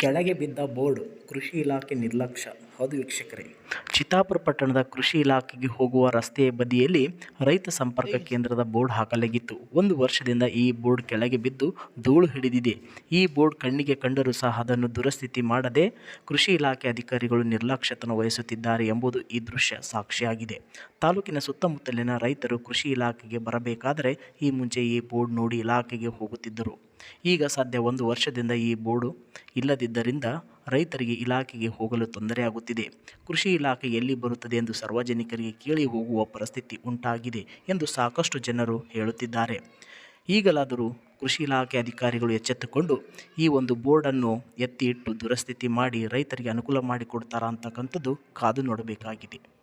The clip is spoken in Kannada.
ಕೆಳಗೆ ಬಿದ್ದ ಬೋರ್ಡ್ ಕೃಷಿ ಇಲಾಖೆ ನಿರ್ಲಕ್ಷ್ಯ. ಹೌದು ವೀಕ್ಷಕರೇ. ಚಿತ್ತಾಪುರ ಪಟ್ಟಣದ ಕೃಷಿ ಇಲಾಖೆಗೆ ಹೋಗುವ ರಸ್ತೆಯ ಬದಿಯಲ್ಲಿ ರೈತ ಸಂಪರ್ಕ ಕೇಂದ್ರದ ಬೋರ್ಡ್ ಹಾಕಲಾಗಿತ್ತು. ಒಂದು ವರ್ಷದಿಂದ ಈ ಬೋರ್ಡ್ ಕೆಳಗೆ ಬಿದ್ದು ಧೂಳು ಹಿಡಿದಿದೆ. ಈ ಬೋರ್ಡ್ ಕಣ್ಣಿಗೆ ಕಂಡರೂ ಸಹ ಅದನ್ನು ದುರಸ್ಥಿತಿ ಮಾಡದೆ ಕೃಷಿ ಇಲಾಖೆ ಅಧಿಕಾರಿಗಳು ನಿರ್ಲಕ್ಷ್ಯತನ ವಹಿಸುತ್ತಿದ್ದಾರೆ ಎಂಬುದು ಈ ದೃಶ್ಯ ಸಾಕ್ಷಿಯಾಗಿದೆ. ತಾಲೂಕಿನ ಸುತ್ತಮುತ್ತಲಿನ ರೈತರು ಕೃಷಿ ಇಲಾಖೆಗೆ ಬರಬೇಕಾದರೆ ಈ ಮುಂಚೆ ಈ ಬೋರ್ಡ್ ನೋಡಿ ಇಲಾಖೆಗೆ ಹೋಗುತ್ತಿದ್ದರು. ಈಗ ಸದ್ಯ ಒಂದು ವರ್ಷದಿಂದ ಈ ಬೋರ್ಡು ಇಲ್ಲದಿದ್ದರಿಂದ ರೈತರಿಗೆ ಇಲಾಖೆಗೆ ಹೋಗಲು ತೊಂದರೆಯಾಗುತ್ತಿದೆ. ಕೃಷಿ ಇಲಾಖೆ ಎಲ್ಲಿ ಬರುತ್ತದೆ ಎಂದು ಸಾರ್ವಜನಿಕರಿಗೆ ಕೇಳಿ ಹೋಗುವ ಪರಿಸ್ಥಿತಿ ಉಂಟಾಗಿದೆ ಎಂದು ಸಾಕಷ್ಟು ಜನರು ಹೇಳುತ್ತಿದ್ದಾರೆ. ಈಗಲಾದರೂ ಕೃಷಿ ಇಲಾಖೆ ಅಧಿಕಾರಿಗಳು ಎಚ್ಚೆತ್ತುಕೊಂಡು ಈ ಒಂದು ಬೋರ್ಡನ್ನು ಎತ್ತಿ ಇಟ್ಟು ದುರಸ್ಥಿತಿ ಮಾಡಿ ರೈತರಿಗೆ ಅನುಕೂಲ ಮಾಡಿಕೊಡ್ತಾರಾ ಅಂತಕ್ಕಂಥದ್ದು ಕಾದು ನೋಡಬೇಕಾಗಿದೆ.